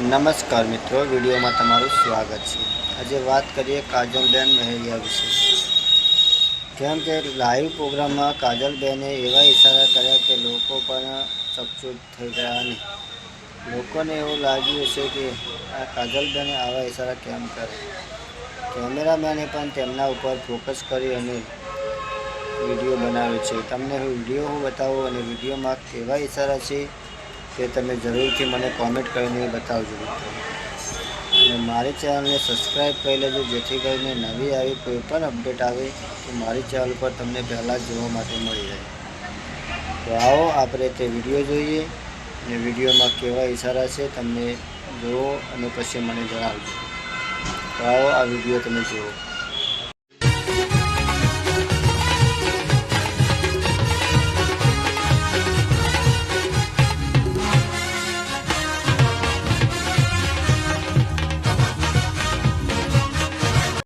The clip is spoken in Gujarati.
નમસ્કાર મિત્રો, વિડીયોમાં તમારું સ્વાગત છે. આજે વાત કરીએ કાજલબેન મહેરિયા વિશે. કેમ કે લાઈવ પ્રોગ્રામમાં કાજલબેને એવા ઇશારા કર્યા કે લોકો પણ ચકચૂપ થઈ ગયા અને લોકોને એવું લાગ્યું છે કે આ કાજલબેને આવા ઇશારા કેમ કરે કેમેરામેને પણ તેમના ઉપર ફોકસ કરી અને વીડિયો બનાવ્યો છે. તમને હું વીડિયો હું બતાવું અને વિડીયોમાં કેવા ઇશારા છે તે તમે જરૂરથી મને કોમેન્ટ કરીને બતાવજો. અને મારી ચેનલને સબસ્ક્રાઈબ કરી લેજો, જેથી કરીને નવી આવી કોઈ પણ અપડેટ આવે તો મારી ચેનલ પર તમને પહેલાં જોવા માટે મળી જાય તો આવો આપણે તે વીડિયો જોઈએ અને વિડીયોમાં કેવા ઇશારા છે તમને જુઓ અને પછી મને જણાવજો. તો આવો આ વીડિયો તમે જુઓ.